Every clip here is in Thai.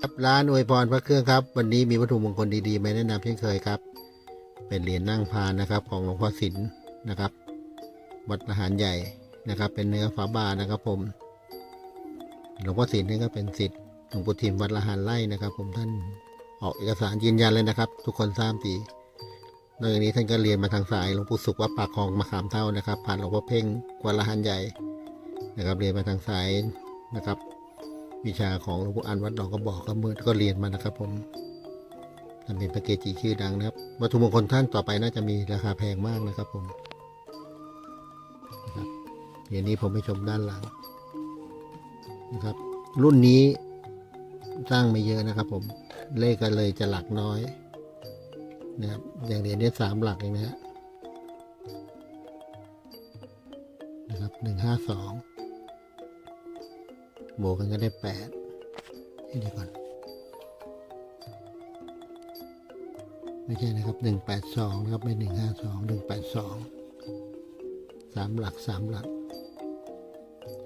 ครับร้านอวยพรพระเครื่องครับ วันนี้มีวัตถุมงคลดีๆมาแนะนำเช่นเคยครับ เป็นเหรียญนั่งพานนะครับ ของหลวงพ่อศิลป์นะครับวัดละหารใหญ่นะครับ เป็นเนื้อฝาบานะครับ ผม หลวงพ่อศิลป์นี่ก็เป็นศิษย์หลวงปู่ทิมวัดละหารไร่นะครับ ผมท่านออกเอกสารยืนยันเลยนะครับ ทุกคนทราบดีนอกจากนี้ท่านก็เรียนมาทางสายหลวงปู่สุขวัดปากคลองมะขามเท่านะครับ ผ่านหลวงพ่อเพ่งวัดละหารใหญ่นะครับ เรียนมาทางสายนะครับ วิชาของหลวงปู่อันวัดหนองก็บอกก็มือก็เรียนมานะครับ ผมท่านเป็นพระเกจิชื่อดังนะครับ วัตถุมงคลท่านต่อไปน่าจะมีราคาแพงมากนะครับ ผมนะครับเดี๋ยวนี้ผมไปชมด้านหลังนะครับ รุ่นนี้สร้างไม่เยอะนะครับ ผมเลขก็เลยจะหลักน้อยนะครับอย่างเหรียญนี้สามหลักเองนะฮะนะครับหนึ่งห้าสอง บวกกันก็ได้แปดให้ดีก่อน ไม่ใช่นะครับหนึ่งแปดสองนะครับไม่หนึ่งห้าสองหนึ่งแปดสองสามหลักสามหลัก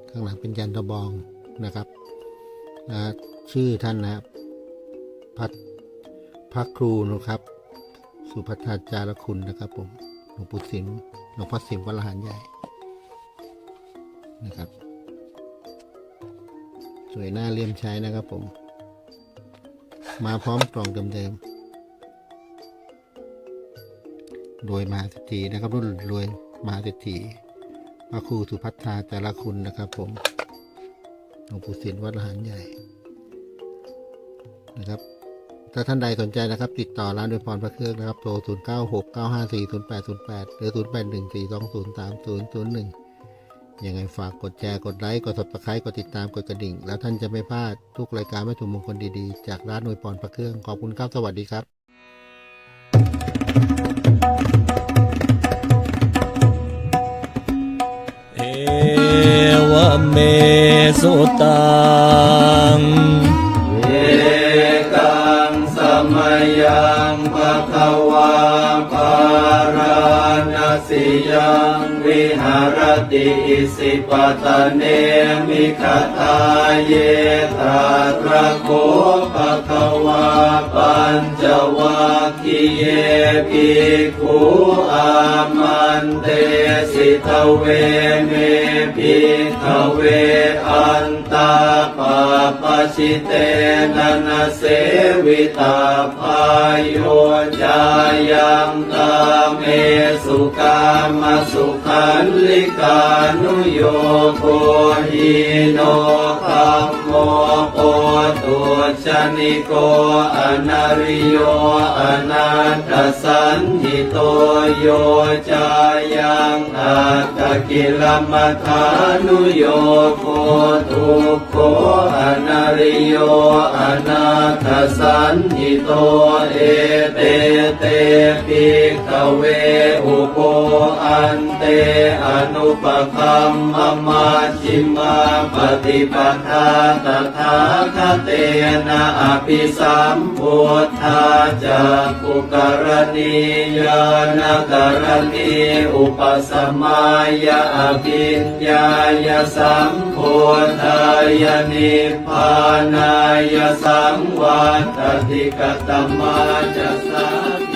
ข้างหลังเป็นยันตะบองนะครับและชื่อท่านนะครับพัดพระครูนะครับ สุพัฒาจารคุณนะครับผมหลวงปู่สิมหลวงพ่อสิมวัลหารใหญ่นะครับ สวยหน้าเลี่ยมใช้นะครับผม มาพร้อมกล่องเดิมๆรวยมาเศรษฐีนะครับรุ่นรวยมาเศรษฐีพระครูสุพัฒนาจารคุณนะครับผมหลวงปู่ศิลวัดละหารใหญ่นะครับ ถ้าท่านใดสนใจนะครับ ติดต่อร้านโดยพรพระเครื่องนะครับโทร 0 9 6 9 5 4 0 8 0 8 หรือ 081420801 ยังไงฝากกดแชร์กดไลค์กด subscribe กดติดตามกดกระดิ่ง แล้วท่านจะไม่พลาดทุกรายการวัตถุมงคลดีๆ จากร้านหน่วยพรพระเครื่องขอบคุณครับสวัสดีครับเอวเมสุตังเอกังสมยังภะคะวาปาราณ สิยังวิหารติอิสิปตะเนมิคตาเยตาตระโคปะ ญจวัคคีเยภิกขุอามันเตสิทเวเมภิกขเวอันตาปาปชิเตนะนเสวิตาพายโยจายังตาเมสุกามสุขันลิกานุโยโกหิโนคัม โมโปตุชนิโกอนาริโยอนัตสันหิโตโยจายังอัตกิลมัฐานุโยโกทุโขอนาริโยอนาถสันหิโตเอเตเตปิกเวอุโป อันเตอนุปคัมมมาชิมาปฏิปทาตถาคเตนะอภิสัมพุทธาจากกุกรณียานกรณีอุปสมายาอภิญญายสัมโพธายนิพพานายสังวัตติกตมาจะสา